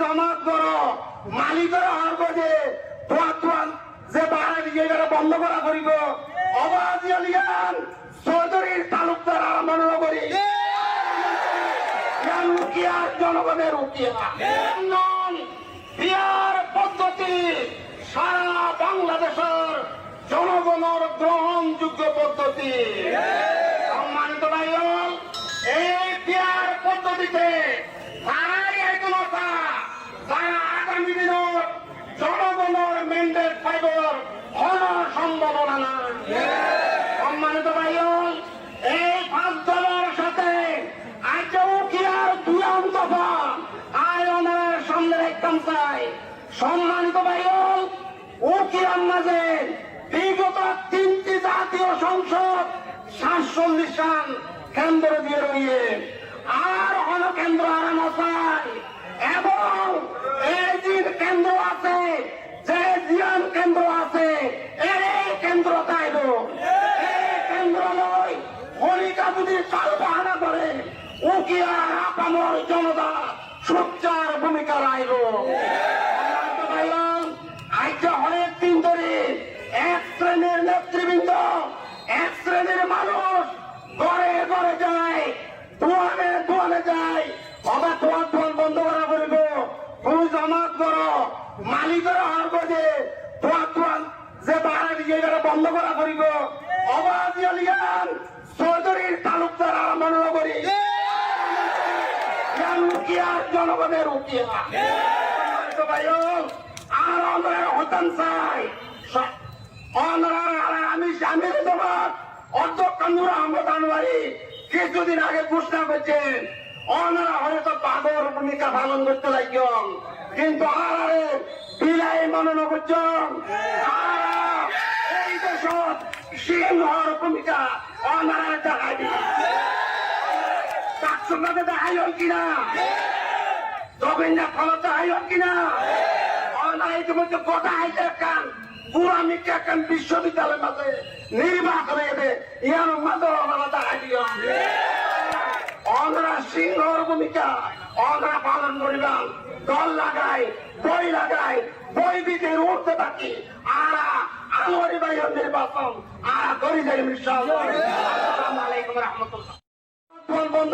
জমাত কর, মালিকের হরব যে তোমার যে বাড়া দিয়ে এবারে বন্ধ করা করিব। অবাধ আলিয়ান চৌধুরীর তালুকদার আরম্ভ করি উকিয়ার জনগণের উকিয়া। বিয়ার পদ্ধতি, সারা বাংলাদেশের জনগণের গ্রহণযোগ্য পদ্ধতি। সম্মানিত ভাইয়ন ও কি মাঝে বিগত তিনটি জাতীয় সংসদ সাতচল্লিশ সাল কেন্দ্র দিয়ে রইয়ে আর হল কেন্দ্র হারানো চাই এবং এই যে কেন্দ্র আছে যে জিয়ান কেন্দ্র আছে এই কেন্দ্র চাইব কেন্দ্র নয়, হরিকা যদি চাল বাহানা করে উকিয়া আপামর জনতা সোচ্চার ভূমিকা রাইব? ধরে এক শ্রেণির এক শ্রেণির মানুষ ঘরে ঘরে যায় যায়। বন্ধ জমাত কর, মালিকের যে দিয়ে এবারে বন্ধ করা করিব অবাধ আলিয়ান চৌধুরীর তালুকদার আরম্ভ করি উকিয়ার জনগণের ভাইও, আর অন্যের হতান চাই আর আমি স্বামীর জবাব অধ্যক্ষ নূর আহমদ আনোয়ারি কিছুদিন আগে ঘোষণা করছেন হয়তো বাঘর ভূমিকা পালন করতে লাগছেন কিন্তু আর বিলাই মনন করছেন আর সিংহর ভূমিকা অন্যরা দেখাই দিন চাকসুমাকে দেখাই হল কিনা? জবিন্দা ফলত দেখাই হল কিনা? অনাই ইতিমধ্যে গোটা হাইতে কান, পুরা মিকে কান বিশ্ববিদ্যালয়ের মাঝে নির্বাচন এবে ইয়ার মাঝে ওনারা দেখাই দিও অনরা সিংহর ভূমিকা অনরা পালন করিবান দল লাগাই, বই লাগাই, বই দিতে উঠতে থাকি। আরা আনোয়ারি ভাইয়ের নির্বাচন আর করি যাই মিশাল আসসালামু আলাইকুম রহমতুল্লাহ বন্ধ